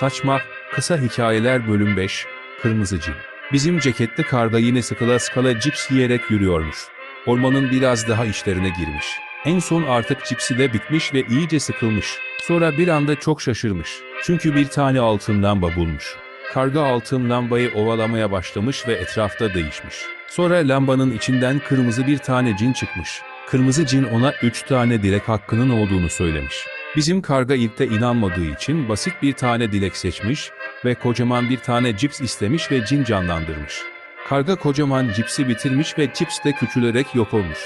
Saçma, Kısa Hikayeler Bölüm 5, Kırmızı Cin. Bizim ceketli karga yine sıkıla sıkıla cips yiyerek yürüyormuş. Ormanın biraz daha işlerine girmiş. En son artık cipsi de bitmiş ve iyice sıkılmış. Sonra bir anda çok şaşırmış. Çünkü bir tane altın lamba bulmuş. Karga altın lambayı ovalamaya başlamış ve etrafta değişmiş. Sonra lambanın içinden kırmızı bir tane cin çıkmış. Kırmızı cin ona üç tane dilek hakkının olduğunu söylemiş. Bizim karga ilkte inanmadığı için basit bir tane dilek seçmiş ve kocaman bir tane cips istemiş ve cin canlandırmış. Karga kocaman cipsi bitirmiş ve cips de küçülerek yok olmuş.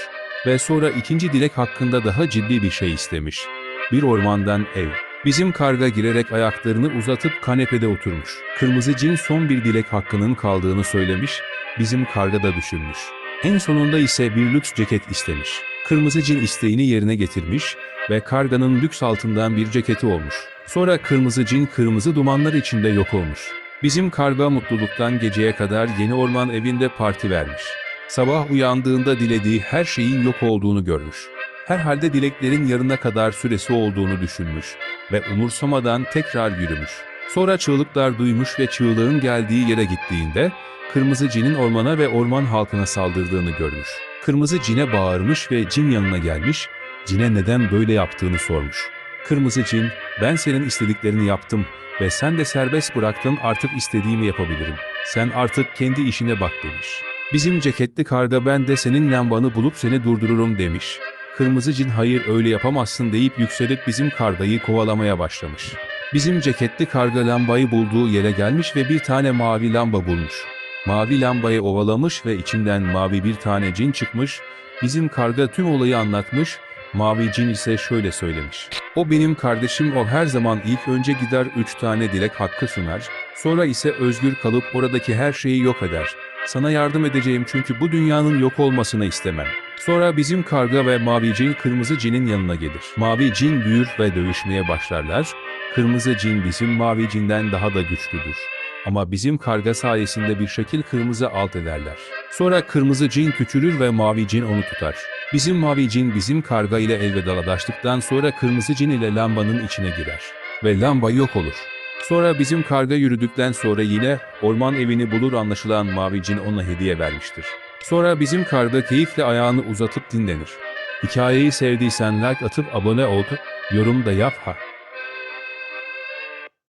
Ve sonra ikinci dilek hakkında daha ciddi bir şey istemiş. Bir ormandan ev. Bizim karga girerek ayaklarını uzatıp kanepede oturmuş. Kırmızı cin son bir dilek hakkının kaldığını söylemiş, bizim karga da düşünmüş. En sonunda ise bir lüks ceket istemiş. Kırmızı cin isteğini yerine getirmiş ve karganın lüks altından bir ceketi olmuş. Sonra kırmızı cin kırmızı dumanlar içinde yok olmuş. Bizim karga mutluluktan geceye kadar yeni orman evinde parti vermiş. Sabah uyandığında dilediği her şeyin yok olduğunu görmüş. Herhalde dileklerin yarına kadar süresi olduğunu düşünmüş ve umursamadan tekrar yürümüş. Sonra çığlıklar duymuş ve çığlığın geldiği yere gittiğinde Kırmızı Cin'in ormana ve orman halkına saldırdığını görmüş. Kırmızı Cin'e bağırmış ve Cin yanına gelmiş, Cin'e neden böyle yaptığını sormuş. Kırmızı Cin, ben senin istediklerini yaptım ve sen de serbest bıraktın artık istediğimi yapabilirim. Sen artık kendi işine bak demiş. Bizim ceketli karga ben de senin lambanı bulup seni durdururum demiş. Kırmızı cin hayır öyle yapamazsın deyip yükselip bizim kargayı kovalamaya başlamış. Bizim ceketli karga lambayı bulduğu yere gelmiş ve bir tane mavi lamba bulmuş. Mavi lambayı ovalamış ve içinden mavi bir tane cin çıkmış. Bizim karga tüm olayı anlatmış. Mavi cin ise şöyle söylemiş. O benim kardeşim o her zaman ilk önce gider üç tane dilek hakkı sunar. Sonra ise özgür kalıp oradaki her şeyi yok eder. Sana yardım edeceğim çünkü bu dünyanın yok olmasını istemem. Sonra bizim karga ve mavi cin kırmızı cinin yanına gelir. Mavi cin büyür ve dövüşmeye başlarlar. Kırmızı cin bizim mavi cinden daha da güçlüdür. Ama bizim karga sayesinde bir şekil kırmızı alt ederler. Sonra kırmızı cin küçülür ve mavi cin onu tutar. Bizim mavi cin bizim karga ile elvedalaştıktan sonra kırmızı cin ile lambanın içine girer. Ve lamba yok olur. Sonra bizim karga yürüdükten sonra yine orman evini bulur anlaşılan mavi cin ona hediye vermiştir. Sonra bizim karga keyifle ayağını uzatıp dinlenir. Hikayeyi sevdiysen like atıp abone ol, yorum da yap ha.